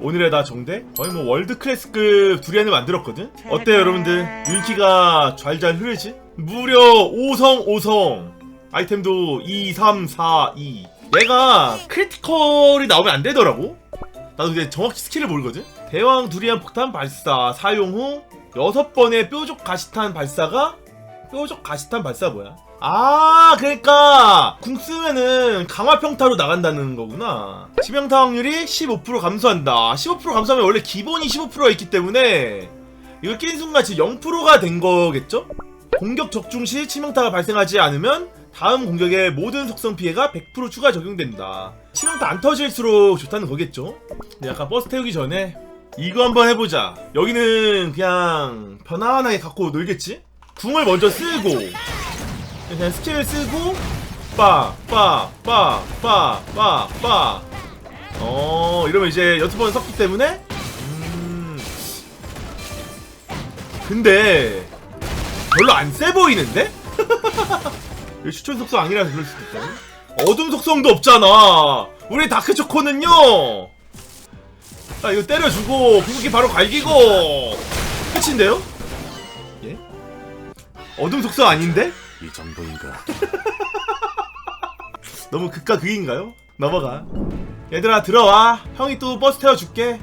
오늘의 나 정대? 거의 뭐 월드 클래스급 두리안을 만들었거든? 어때요 여러분들? 윤기가 잘잘 흐르지? 무려 5성 5성. 아이템도 2 3 4 2 얘가 크리티컬이 나오면 안 되더라고. 나도 이제 정확히 스킬을 모르거든? 대왕 두리안 폭탄 발사 사용 후 6번의 뾰족 가시탄 발사가 뾰족 가시탄 발사 뭐야 아 그러니까 궁 쓰면은 강화 평타로 나간다는 거구나 치명타 확률이 15% 감소한다 15% 감소하면 원래 기본이 15%가 있기 때문에 이걸 낀 순간 지금 0%가 된 거겠죠? 공격 적중 시 치명타가 발생하지 않으면 다음 공격의 모든 속성 피해가 100% 추가 적용된다 치명타 안 터질수록 좋다는 거겠죠? 근데 약간 버스 태우기 전에 이거 한번 해보자 여기는 그냥 편안하게 갖고 놀겠지? 궁을 먼저 쓰고 그냥 스킬을 쓰고 빠 빠 빠 빠 빠 빠 어 이러면 이제 여섯 번 썼기 때문에 음 근데 별로 안 세 보이는데? 추천 속성 아니라서 그럴 수도 있다 어둠 속성도 없잖아 우리 다크초코는요 아 이거 때려주고 궁극기 바로 갈기고 끝인데요? 예? 어둠 속성 아닌데? 이 정도인가? 너무 극과 극인가요? 넘어가. 얘들아 들어와. 형이 또 버스 태워줄게.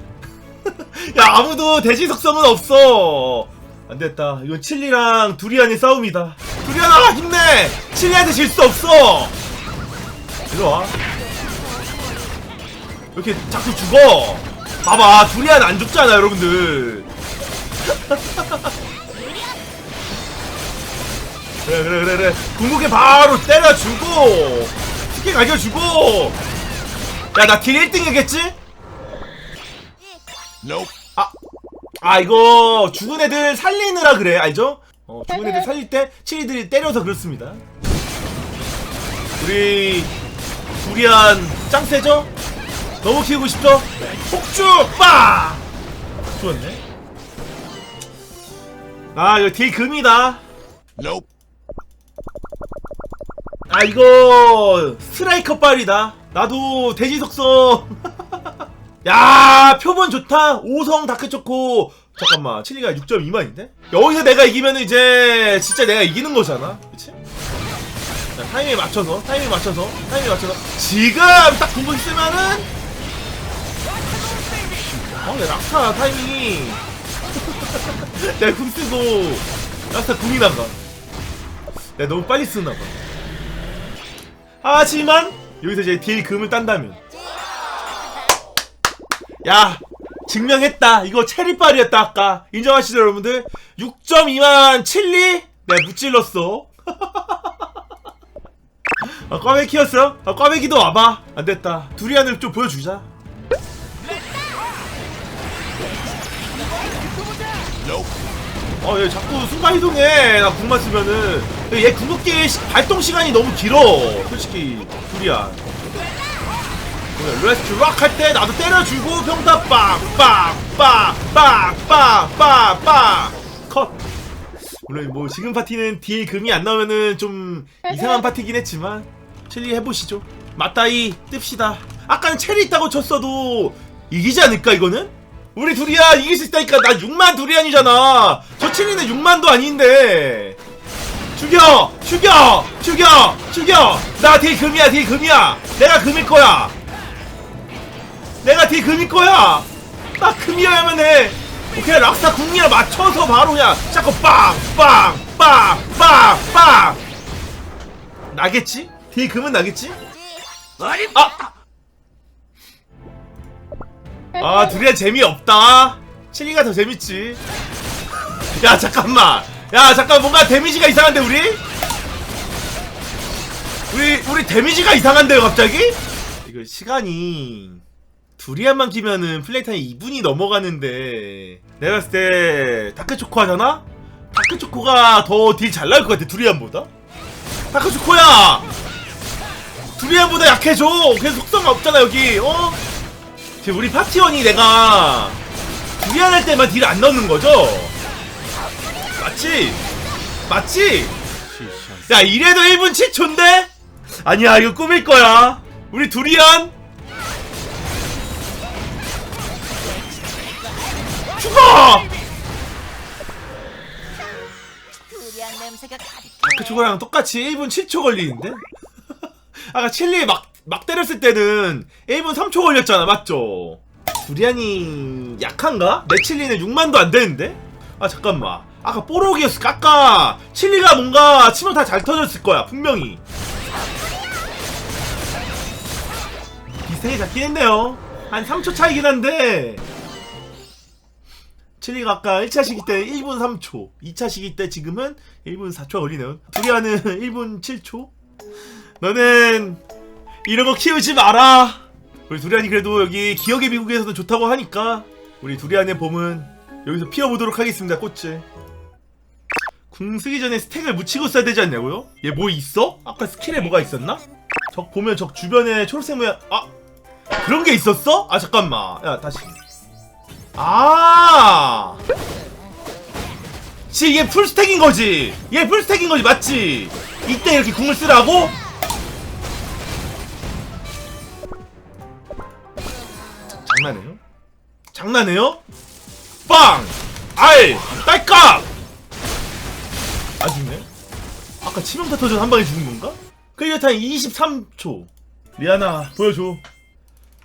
야 아무도 대지 속성은 없어. 안 됐다. 이건 칠리랑 두리안의 싸움이다. 두리안아 힘내. 칠리한테 질 수 없어. 들어와. 왜 이렇게 자꾸 죽어? 봐봐 두리안 안 죽잖아 여러분들. 그래 그래 그래 그래 궁극기 바로 때려주고 스킬 가져주고 야 나 딜 1등 이겠지? Nope. 아, 아 이거 죽은 애들 살리느라 그래 알죠? 어 죽은 애들 살릴 때 치리들이 때려서 그렇습니다 우리 두리안 짱 세죠? 너무 키우고 싶죠? 폭주 빵! 죽었네 아 이거 딜 금이다 Nope. 아 이거 스트라이커 빨이다. 나도 돼지 속성 야 표본 좋다. 5성 다크초코. 잠깐만 칠리가 6.2만인데? 여기서 내가 이기면 이제 진짜 내가 이기는 거잖아. 그치? 자, 타이밍에 맞춰서 타이밍에 맞춰서 타이밍에 맞춰서. 지금 딱 궁극 쓰면은 어, 내 낙타 타이밍이 내가 궁 쓰고 낙타 궁이 나가? 내가 너무 빨리 쓰나봐 하지만 여기서 이제 딜 금을 딴다면. 야 증명했다. 이거 체리빨이었다 아까. 인정하시죠 여러분들? 6.2만 칠리? 내가 무찔렀어. 아 꽈배기였어? 아 꽈배기도 와봐. 안됐다. 두리안을 좀 보여주자. 어, 얘 자꾸 순간 이동해. 나 궁만 쓰면은. 얘 궁극기 시- 발동 시간이 너무 길어. 솔직히, 둘이야. 레스트 락 할 때 나도 때려주고 평타! 빵! 컷! 물론 뭐 지금 파티는 딜 금이 안 나오면은 좀 이상한 파티긴 했지만 첼리 해보시죠. 맞다이 뜹시다. 아까는 체리 있다고 쳤어도 이기지 않을까 이거는? 우리 두리안 이길 수 있다니까. 나 6만 두리안이잖아. 저 칠리는 6만도 아닌데. 죽여 죽여 죽여 죽여. 나 딜 금이야 딜 금이야. 내가 금일 거야. 내가 딜 금일 거야. 나 금이어야만 해. 오케이 락사 궁이랑 맞춰서 바로 그냥 자꾸 빵빵빵빵빵. 나겠지? 딜 금은 나겠지? 아! 아 두리안 재미없다 칠리가 더 재밌지 야 잠깐만 야 잠깐 뭔가 데미지가 이상한데 우리? 우리 우리 데미지가 이상한데요 갑자기? 이거 시간이 두리안만 키면은 플레이 타임 2분이 넘어가는데 내가 봤을 때 다크초코 하잖아? 다크초코가 더 딜 잘 나올 것 같아 두리안보다 다크초코야 두리안보다 약해져 그래서 속성 없잖아 여기 어? 지금 우리 파티원이 내가 두리안 할 때만 딜 안 넣는 거죠? 맞지? 맞지? 야 이래도 1분 7초인데? 아니야 이거 꾸밀 거야 우리 두리안 죽어! 냄새가 가득해. 그 저거랑 똑같이 1분 7초 걸리는데? 아까 칠리 막, 막 때렸을 때는 1분 3초 걸렸잖아, 맞죠? 두리안이 약한가? 내 칠리는 6만도 안 되는데? 아, 잠깐만. 아까 뽀록이었을 아까 칠리가 뭔가 치면 다 잘 터졌을 거야, 분명히. 비슷하게 잡긴 했네요. 한 3초 차이긴 한데. 칠리가 아까 1차 시기 때 1분 3초, 2차 시기 때 지금은 1분 4초 걸리네요. 두리안은 1분 7초? 너는 이런 거 키우지 마라. 우리 두리안이 그래도 여기 기억의 미국에서도 좋다고 하니까 우리 두리안의 봄은 여기서 피워보도록 하겠습니다, 꽃을. 궁 쓰기 전에 스택을 묻히고 써야 되지 않냐고요? 얘 뭐 있어? 아까 스킬에 뭐가 있었나? 적 보면 적 주변에 초록색 모양 아 그런 게 있었어? 아 잠깐만 야 다시 아 지, 얘 풀스택인 거지. 얘 풀스택인 거지, 맞지? 이때 이렇게 궁을 쓰라고? 장난해요? 장난해요? 빵! 알! 딸깍! 아, 죽네? 아까 치명타 터져서 한 방에 죽은 건가? 클리어 타임 23초. 리아나, 보여줘.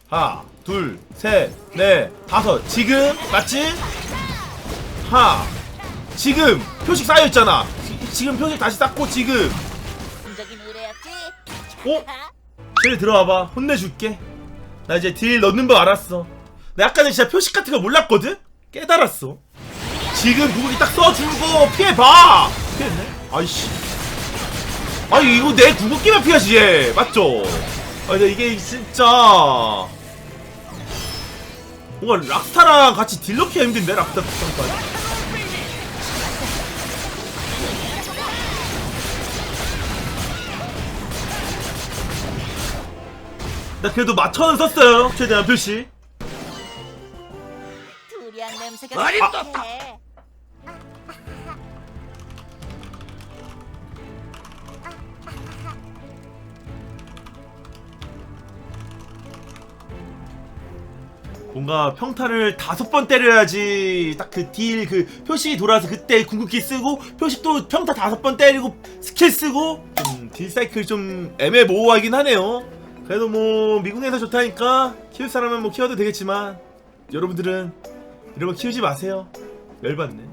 하나, 둘, 셋, 넷, 다섯. 지금, 맞지? 하, 지금 표식 쌓여 있잖아. 지- 지금 표식 다시 쌓고 지금. 의뢰였지. 어? 쟤 들어와봐. 혼내줄게. 나 이제 딜 넣는 법 알았어. 나 약간은 진짜 표식 같은 거 몰랐거든? 깨달았어. 지금 구글이 딱 써주고 피해봐. 피했네? 아이씨. 아니 이거 내 구글기만 피하지 얘. 맞죠? 아 근데 이게 진짜 뭔가 락스타랑 같이 딜 넣기가 힘든데 락스타 특성까지. 나 그래도 맞춰는 썼어요. 최대한 표시. 두리안 냄새가 많이 가득해. 뭔가 평타를 다섯 번 때려야지 딱 그 딜 그 표시 돌아서 그때 궁극기 쓰고 표시 또 평타 다섯 번 때리고 스킬 쓰고 좀 딜 사이클 좀 애매모호하긴 하네요. 그래도 뭐 미국에서 좋다니까 키울 사람은 뭐 키워도 되겠지만 여러분들은 이런 거 키우지 마세요. 열받네.